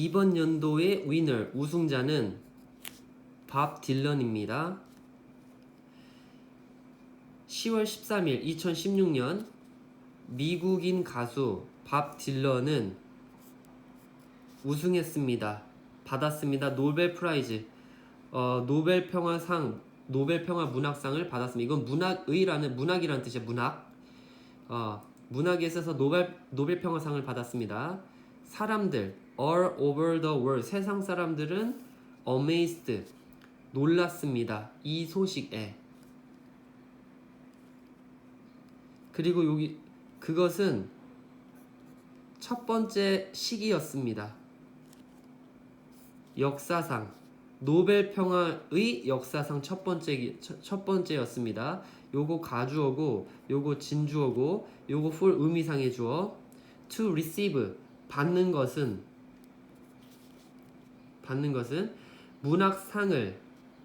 이번 연도의 위너 우승자는 밥 딜런입니다. 10월 13일 2016년 미국인 가수 밥 딜런은 우승했습니다. 받았습니다. 노벨 프라이즈. 어, 노벨 평화상, 노벨 평화 문학상을 받았습니다. 이건 문학의라는 문학이라는 뜻이에요. 문학. 어, 문학에 있어서 노벨 노벨 평화상을 받았습니다. 사람들 all over the world 세상 사람들은 amazed 놀랐습니다. 이 소식에. 그리고 여기 그것은 첫 번째 시기였습니다. 역사상 노벨 평화의 역사상 첫 번째 기- 첫, 첫 번째였습니다. 요거 가주어고 요거 진주어고 요거 for 의미상의 주어 to receive 받는 것은 받는 것은 문학상을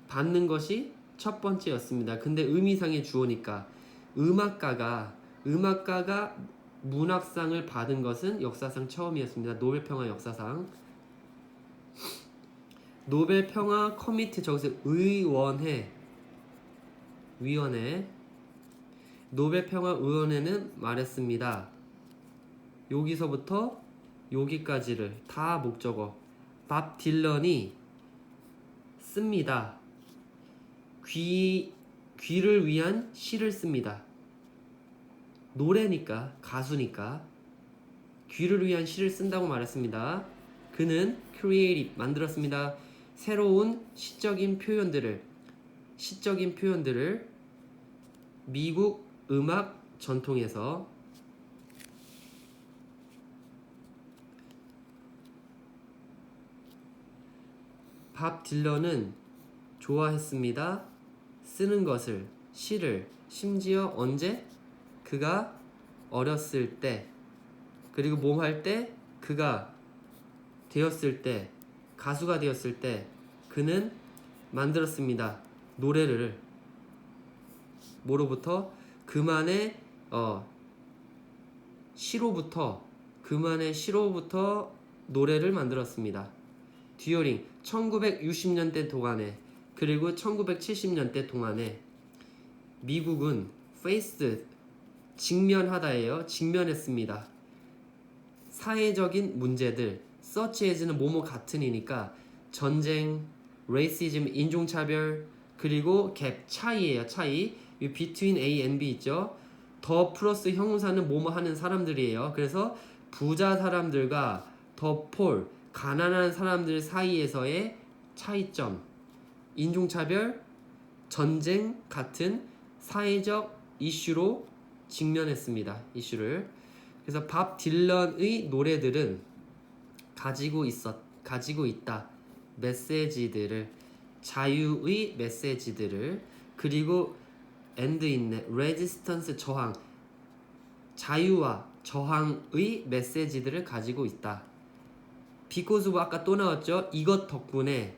받는 것이 첫 번째였습니다. 근데 의미상의 주어니까 음악가가 음악가가 문학상을 받은 것은 역사상 처음이었습니다. 노벨 평화 역사상. 노벨 평화 커미티 저기서 의원회 위원회 노벨 평화 의원회는 말했습니다. 여기서부터 여기까지를 다 목적어 밥 딜런이 씁니다. 귀 귀를 위한 시를 씁니다. 노래니까 가수니까 귀를 위한 시를 쓴다고 말했습니다. 그는 creative 만들었습니다. 새로운 시적인 표현들을 시적인 표현들을 미국 음악 전통에서 밥 딜런은 좋아했습니다. 쓰는 것을 시를 심지어 언제 그가 어렸을 때 그리고 뭐할때 그가 되었을 때 가수가 되었을 때 그는 만들었습니다. 노래를 뭐로부터 그만의 어 시로부터 그만의 시로부터 노래를 만들었습니다. 듀어링 1960년대 동안에 그리고 1970년대 동안에 미국은 페이스 직면하다예요. 직면했습니다. 사회적인 문제들 as는 뭐뭐 같은이니까 전쟁, 레이시즘, 인종차별 그리고 갭 차이예요. 차이. 이 between A and B 있죠. 더 플러스 형용사는 뭐뭐 하는 사람들이에요. 그래서 부자 사람들과 더 폴, 가난한 사람들 사이에서의 차이점, 인종차별, 전쟁 같은 사회적 이슈로 직면했습니다. 이슈를. 그래서 밥 딜런의 노래들은 가지고 있었 가지고 있다. 메시지들을 자유의 메시지들을 그리고 엔드 있네 레지스턴스 저항 자유와 저항의 메시지들을 가지고 있다. 비코즈브 아까 또 나왔죠. 이것 덕분에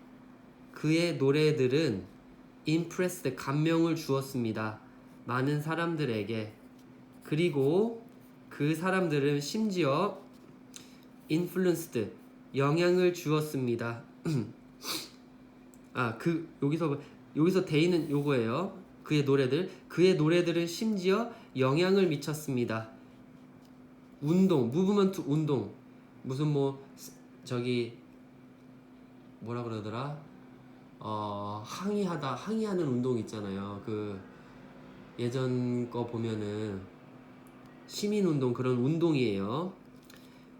그의 노래들은 임프레스 감명을 주었습니다. 많은 사람들에게 그리고 그 사람들은 심지어 인플루언스드 영향을 주었습니다. 아 그 여기서 여기서 데이는 요거예요. 그의 노래들 그의 노래들은 심지어 영향을 미쳤습니다. 운동 무브먼트 운동 무슨 뭐 스- 저기 뭐라 그러더라 어 항의하다 항의하는 운동 있잖아요. 그 예전 거 보면은 시민 운동 그런 운동이에요.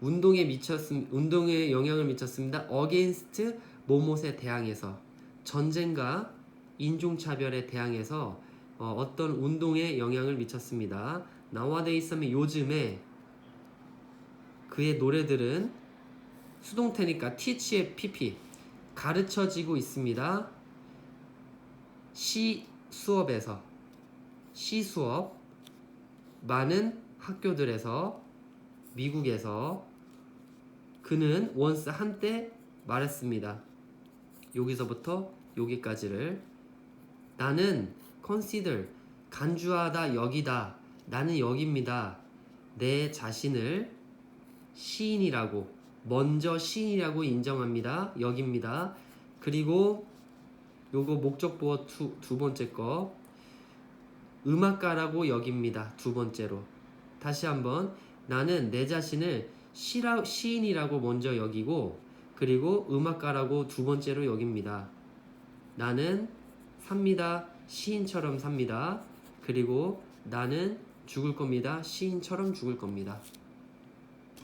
운동에 미쳤음 운동에 영향을 미쳤습니다. 어게인스트 모못에 대항해서 전쟁과 인종차별에 대항해서 어, 떤 운동에 영향을 미쳤습니다. 나와데이스 하면 요즘에 그의 노래들은 수동태니까 teach의 pp 가르쳐지고 있습니다. 시 수업에서 시 수업 많은 학교들에서 미국에서 그는 원스 한때 말했습니다. 여기서부터 여기까지를 나는 consider 간주하다 여기다 나는 여기입니다. 내 자신을 시인이라고 먼저 시인이라고 인정합니다. 여깁니다. 그리고 요거 목적 보어 두, 두 번째 거 음악가라고 여깁니다. 두 번째로 다시 한번 나는 내 자신을 시라, 시인이라고 먼저 여기고 그리고 음악가라고 두 번째로 여깁니다. 나는 삽니다. 시인처럼 삽니다. 그리고 나는 죽을 겁니다. 시인처럼 죽을 겁니다.